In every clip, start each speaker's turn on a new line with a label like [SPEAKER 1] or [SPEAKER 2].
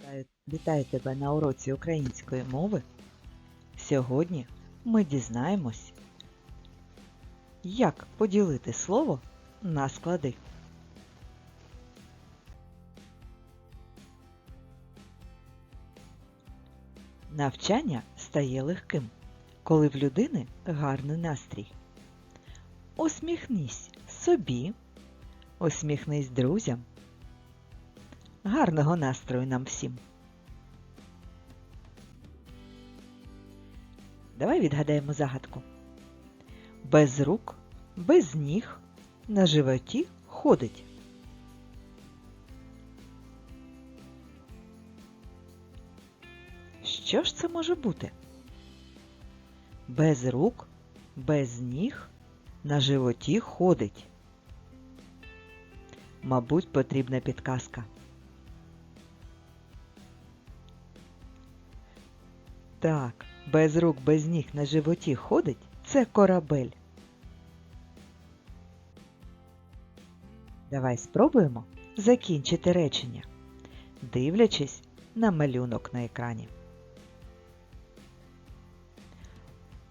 [SPEAKER 1] Вітаю, вітаю тебе на уроці української мови. Сьогодні ми дізнаємось, як поділити слово на склади. Навчання стає легким, коли в людини гарний настрій. Усміхнись собі, усміхнись друзям. Гарного настрою нам всім. Давай відгадаємо загадку. Без рук, без ніг, на животі ходить. Що ж це може бути? Без рук, без ніг, на животі ходить. Мабуть, потрібна підказка. Так, без рук, без ніг на животі ходить це корабель. Давай спробуємо закінчити речення, дивлячись на малюнок на екрані.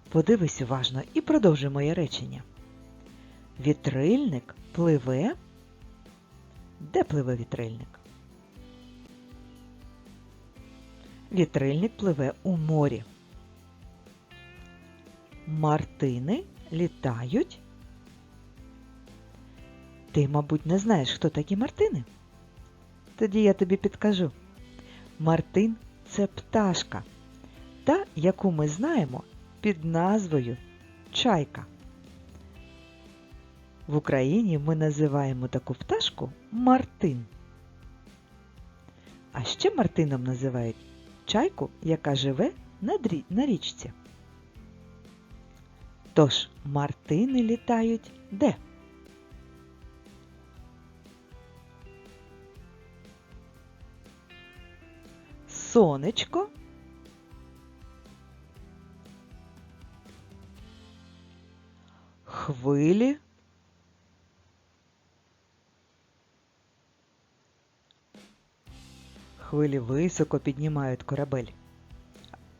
[SPEAKER 1] Подивись уважно і продовжуй моє речення. Вітрильник пливе. Де пливе вітрильник? Вітрильник пливе у морі. Мартини літають. Ти, мабуть, не знаєш, хто такі мартини? Тоді я тобі підкажу. Мартин це пташка, та, яку ми знаємо під назвою чайка. В Україні ми називаємо таку пташку Мартин. А ще Мартином називають чайку, яка живе на, річці. Тож мартини літають де? Сонечко. Хвилі. Хвилі високо піднімають корабель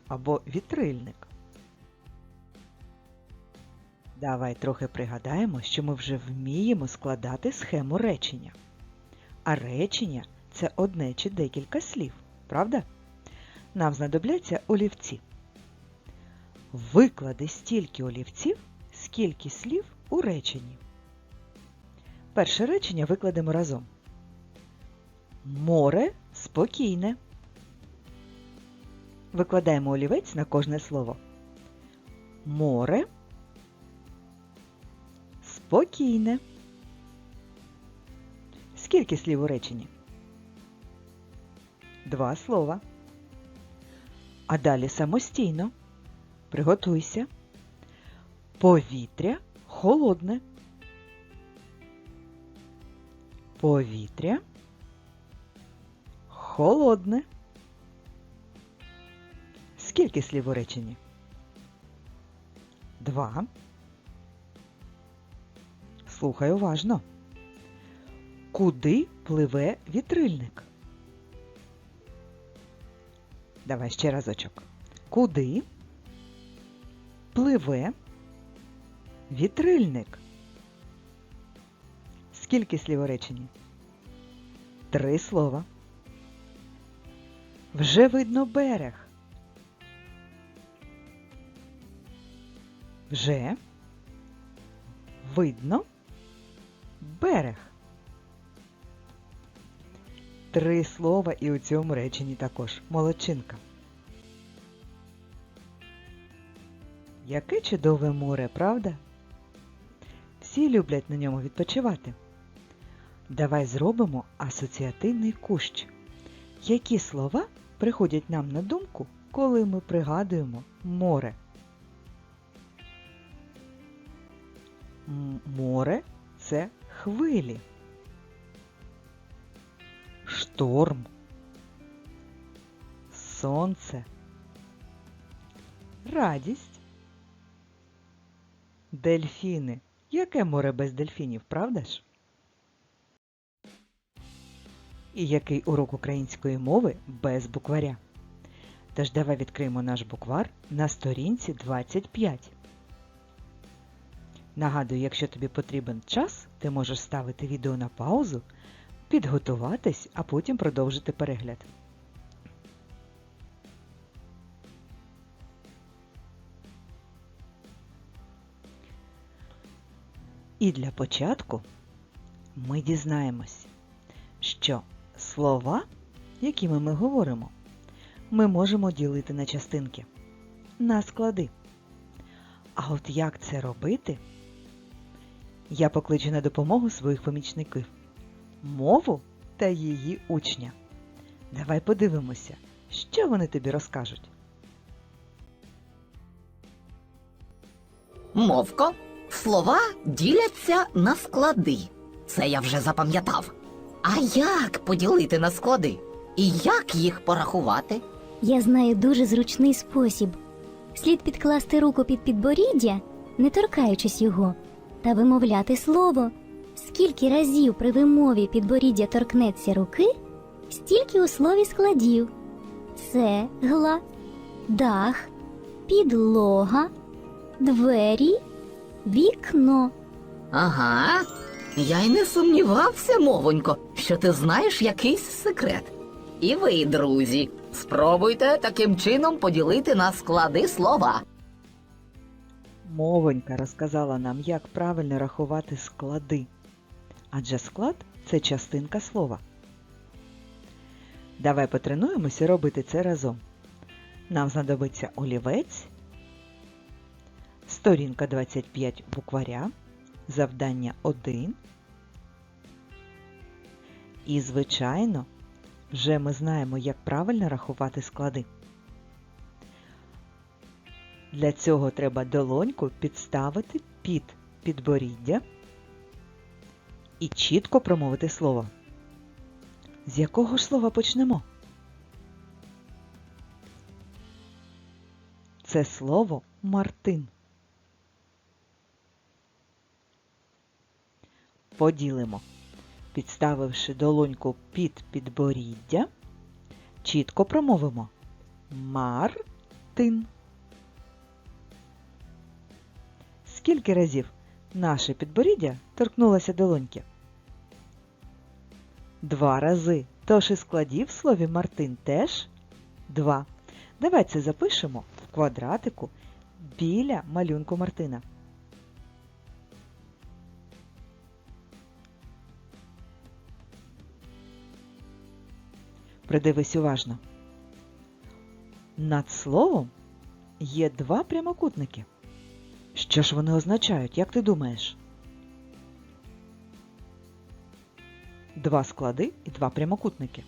[SPEAKER 1] або вітрильник. Давай трохи пригадаємо, що ми вже вміємо складати схему речення. А речення це одне чи декілька слів, правда? Нам знадобляться олівці. Виклади стільки олівців, скільки слів у реченні. Перше речення викладемо разом. Море спокійне. Викладаємо олівець на кожне слово. Море спокійне. Скільки слів у реченні? Два слова. А далі самостійно. Приготуйся. Повітря холодне. Повітря холодне. Скільки слів у реченні? Два. Слухай уважно. Куди пливе вітрильник? Давай ще разочок. Куди пливе вітрильник? Скільки слів у реченні? Три слова. Вже видно берег. Вже видно берег. Три слова і у цьому реченні також. Молодчинка. Яке чудове море, правда? Всі люблять на ньому відпочивати. Давай зробимо асоціативний кущ. Які слова приходять нам на думку, коли ми пригадуємо море? Море це хвилі. Шторм. Сонце. Радість. Дельфіни. Яке море без дельфінів, правда ж? І який урок української мови без букваря. Тож давай відкриємо наш буквар на сторінці 25. Нагадую, якщо тобі потрібен час, ти можеш ставити відео на паузу, підготуватись, а потім продовжити перегляд. І для початку ми дізнаємось, що слова, якими ми говоримо, ми можемо ділити на частинки, на склади. А от як це робити, я покличу на допомогу своїх помічників мову та її учня. Давай подивимося, що вони тобі розкажуть.
[SPEAKER 2] Мовко, слова діляться на склади. Це я вже запам'ятав. А як поділити на склади? І як їх порахувати?
[SPEAKER 3] Я знаю дуже зручний спосіб. Слід підкласти руку під підборіддя, не торкаючись його, та вимовляти слово. Скільки разів при вимові підборіддя торкнеться руки, стільки у слові складів. Цегла, дах, підлога, двері, вікно.
[SPEAKER 2] Ага. Я й не сумнівався, мовонько, що ти знаєш якийсь секрет. І ви, друзі, спробуйте таким чином поділити на склади слова.
[SPEAKER 1] Мовонька розказала нам, як правильно рахувати склади. Адже склад це частинка слова. Давай потренуємося робити це разом. Нам знадобиться олівець, сторінка 25 букваря, завдання 1. І, звичайно, вже ми знаємо, як правильно рахувати склади. Для цього треба долоньку підставити під підборіддя і чітко промовити слово. З якого ж слова почнемо? Це слово Мартин. Поділимо, підставивши долоньку під підборіддя, чітко промовимо Мартин. Скільки разів наше підборіддя торкнулося долоньки? Два рази. Тож і складів в слові Мартин теж два. Давай це запишемо в квадратику біля малюнку Мартина. Придивись уважно. Над словом є два прямокутники. Що ж вони означають, як ти думаєш? Два склади і два прямокутники.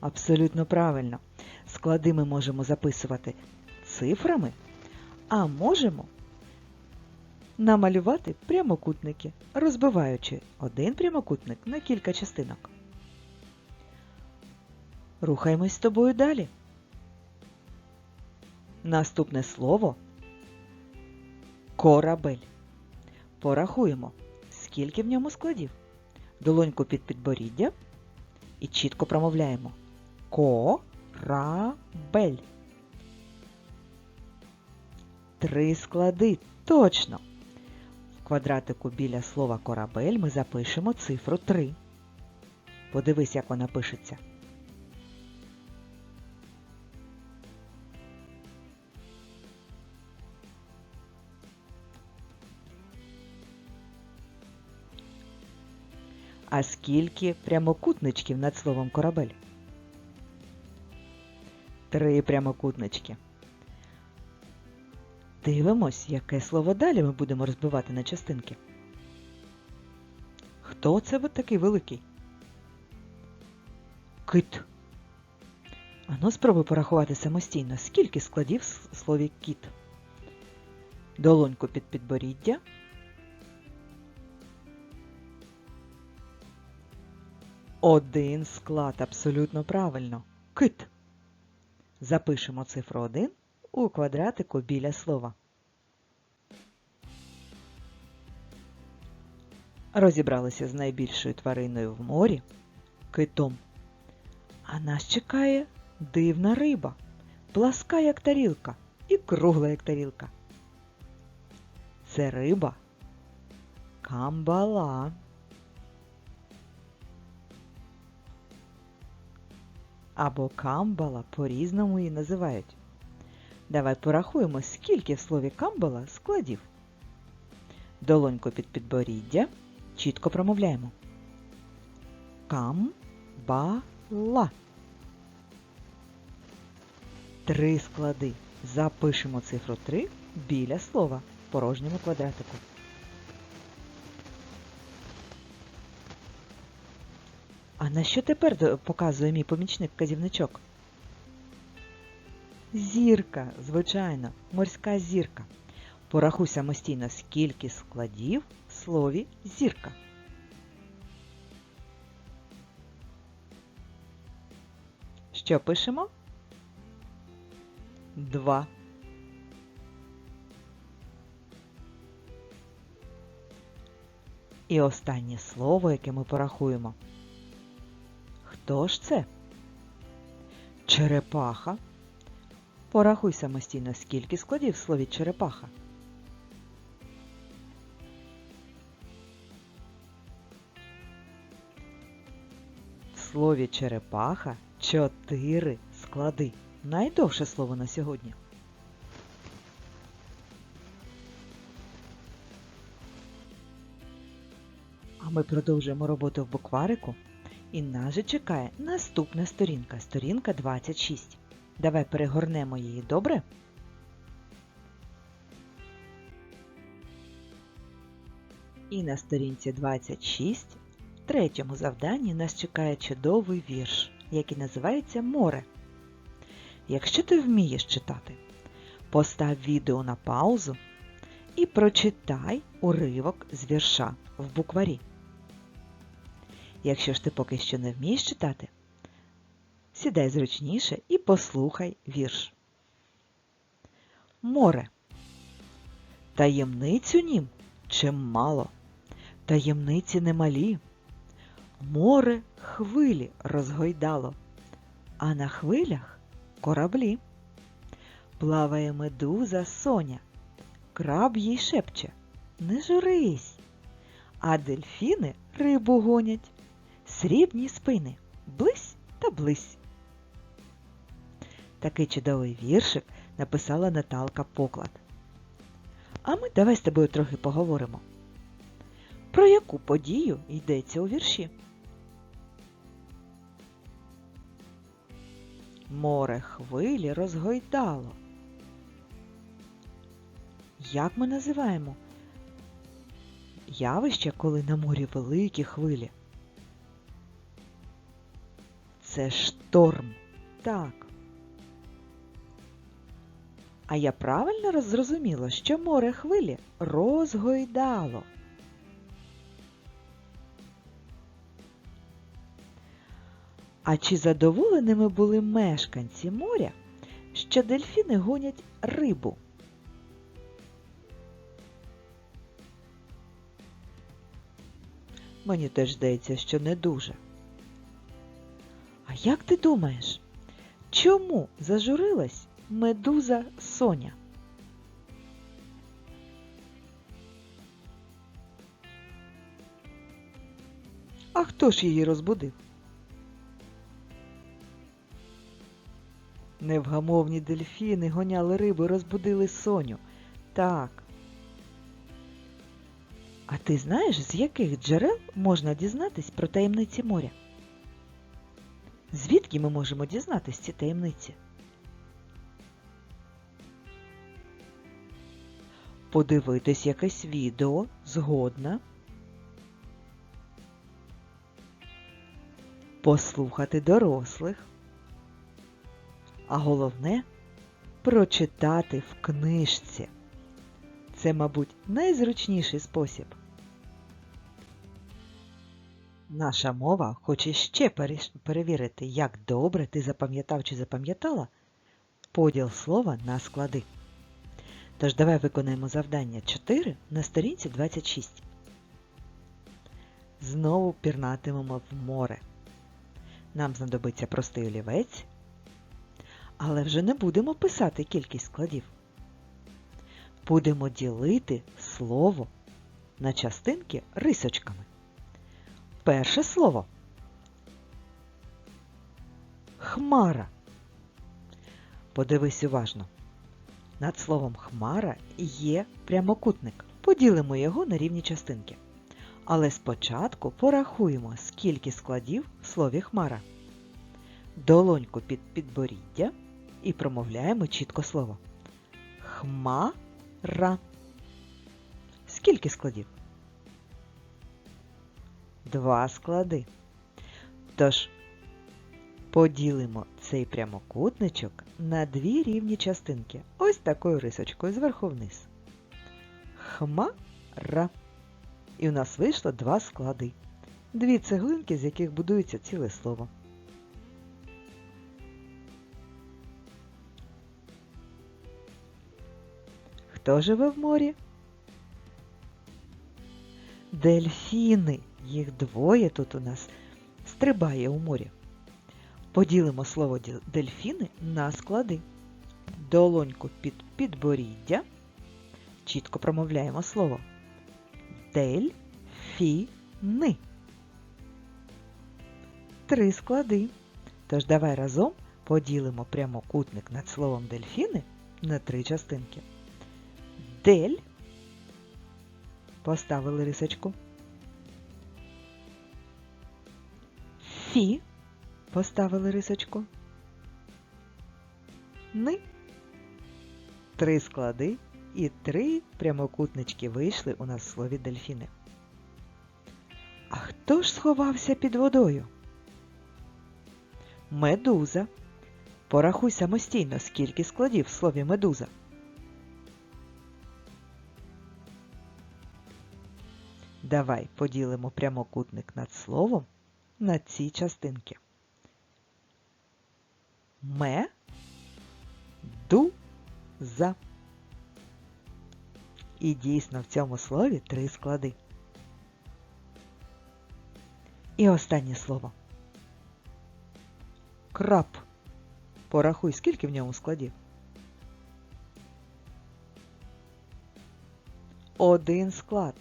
[SPEAKER 1] Абсолютно правильно. Склади ми можемо записувати цифрами, а можемо намалювати прямокутники, розбиваючи один прямокутник на кілька частинок. Рухаємось з тобою далі. Наступне слово корабель. Порахуємо, скільки в ньому складів. Долоньку під підборіддя і чітко промовляємо. Корабель. Три склади. Точно. В квадратику біля слова корабель ми запишемо цифру 3. Подивись, як вона пишеться. А скільки прямокутничків над словом корабель? Три прямокутнички. Дивимось, яке слово далі ми будемо розбивати на частинки. Хто це от такий великий? Кит. Ану, спробуй порахувати самостійно, скільки складів в слові кіт. Долоньку під підборіддя. Один склад абсолютно правильно. Кит. Запишемо цифру 1 у квадратику біля слова. Розібралися з найбільшою твариною в морі китом. А нас чекає дивна риба, пласка як тарілка і кругла як тарілка. Це риба камбала. Або камбала по-різному її називають. Давай порахуємо, скільки в слові камбала складів. Долоньку під підборіддя чітко промовляємо. Камбала. Три склади. Запишемо цифру 3 біля слова в порожньому квадратику. А на що тепер показує мій помічник-казівничок? Зірка, звичайно, морська зірка. Порахуй самостійно, скільки складів в слові зірка. Що пишемо? Два. І останнє слово, яке ми порахуємо. Хто ж це? Черепаха. Порахуй самостійно, скільки складів в слові черепаха. В слові черепаха чотири склади. Найдовше слово на сьогодні. А ми продовжуємо роботу в букварику. І нас же чекає наступна сторінка, сторінка 26. Давай перегорнемо її, добре? І на сторінці 26 в третьому завданні нас чекає чудовий вірш, який називається Море. Якщо ти вмієш читати, постав відео на паузу і прочитай уривок з вірша в букварі. Якщо ж ти поки що не вмієш читати, сідай зручніше і послухай вірш. Море. Таємницю нім чимало, таємниці немалі. Море хвилі розгойдало, а на хвилях кораблі. Плаває медуза соня, краб їй шепче Не журись, а дельфіни рибу гонять, срібні спини, блись та блись. Такий чудовий віршик написала Наталка Поклад. А ми давай з тобою трохи поговоримо. Про яку подію йдеться у вірші? Море хвилі розгойдало. Як ми називаємо явище, коли на морі великі хвилі? Це шторм. Так. А я правильно роз- зрозуміла, що море хвилі розгойдало. А чи задоволеними були мешканці моря, що дельфіни гонять рибу? Мені теж здається, що не дуже. Як ти думаєш, чому зажурилась медуза Соня? А хто ж її розбудив? Невгамовні дельфіни гоняли рибу розбудили Соню. Так. А ти знаєш, з яких джерел можна дізнатись про таємниці моря? Звідки ми можемо дізнатись ці таємниці? Подивитись якесь відео згодна. Послухати дорослих. А головне прочитати в книжці. Це, мабуть, найзручніший спосіб. Наша мова хоче ще перевірити, як добре ти запам'ятав чи запам'ятала поділ слова на склади. Тож давай виконаємо завдання 4 на сторінці 26. знову пірнатимемо в море. Нам знадобиться простий олівець, але вже не будемо писати кількість складів. Будемо ділити слово на частинки рисочками. Перше слово хмара. Подивись уважно. Над словом хмара є прямокутник. Поділимо його на рівні частинки. Але спочатку порахуємо, скільки складів в слові хмара. Долоньку під підборіддя і промовляємо чітко слово. Хмара. Скільки складів? Два склади. Тож поділимо цей прямокутничок на дві рівні частинки. Ось такою рисочкою зверху вниз. Хмара. І у нас вийшло два склади. Дві цеглинки, з яких будується ціле слово. Хто живе в морі? Дельфіни. Їх двоє тут у нас стрибає у морі. Поділимо слово дельфіни на склади. Долоньку під підборіддя. Чітко промовляємо слово. Дельфіни. Три склади. Тож давай разом поділимо прямокутник над словом дельфіни на три частинки. Дель. Поставили рисочку. Фі. Поставили рисочку. Ни. Три склади і три прямокутнички вийшли у нас в слові дельфіни. А хто ж сховався під водою? Медуза. Порахуй самостійно, скільки складів в слові медуза. Давай поділимо прямокутник над словом на ці частинки. Ме ду за. І дійсно в цьому слові три склади. І останнє слово. Краб. Порахуй, скільки в ньому складів. Один склад.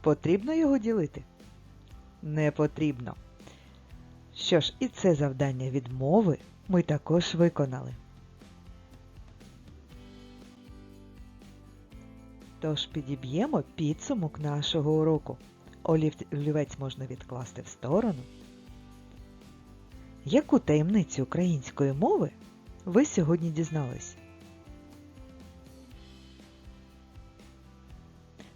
[SPEAKER 1] Потрібно його ділити? Не потрібно. Що ж, і це завдання від мови ми також виконали. Тож підіб'ємо підсумок нашого уроку. Олів- Олівець можна відкласти в сторону. Яку таємницю української мови ви сьогодні дізнались?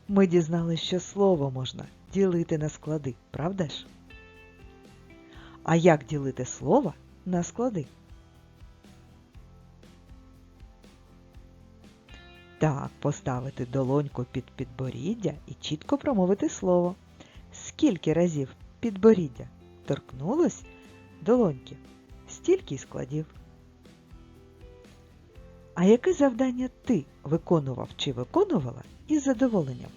[SPEAKER 1] Ми дізналися, що слово можна ділити на склади, правда ж? А як ділити слово на склади? Так, поставити долоньку під підборіддя і чітко промовити слово. Скільки разів підборіддя торкнулось долоньки, стільки складів. А яке завдання ти виконував чи виконувала із задоволенням?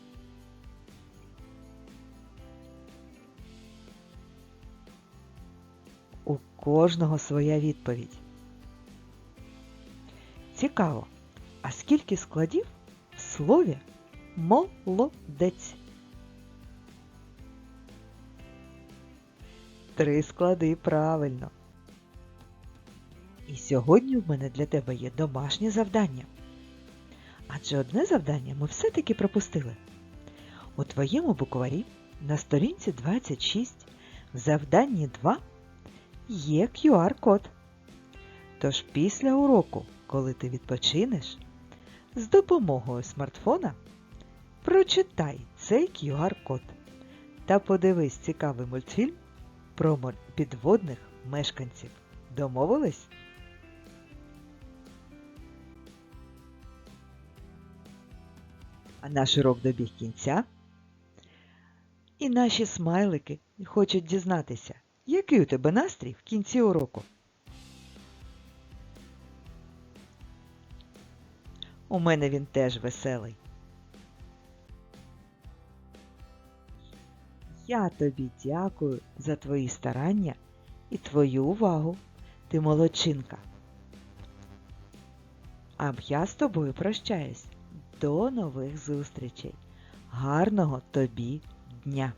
[SPEAKER 1] Кожного своя відповідь. Цікаво, а скільки складів в слові молодець? Три склади правильно. І сьогодні в мене для тебе є домашнє завдання. Адже одне завдання ми все-таки пропустили. У твоєму букварі на сторінці 26 в завданні 2 є QR-код. Тож після уроку, коли ти відпочинеш, з допомогою смартфона прочитай цей QR-код та подивись цікавий мультфільм про підводних мешканців. Домовились? А наш урок добіг кінця. І наші смайлики хочуть дізнатися, який у тебе настрій в кінці уроку. У мене він теж веселий. Я тобі дякую за твої старання і твою увагу. Ти молодчинка. А я з тобою прощаюсь. До нових зустрічей. Гарного тобі дня!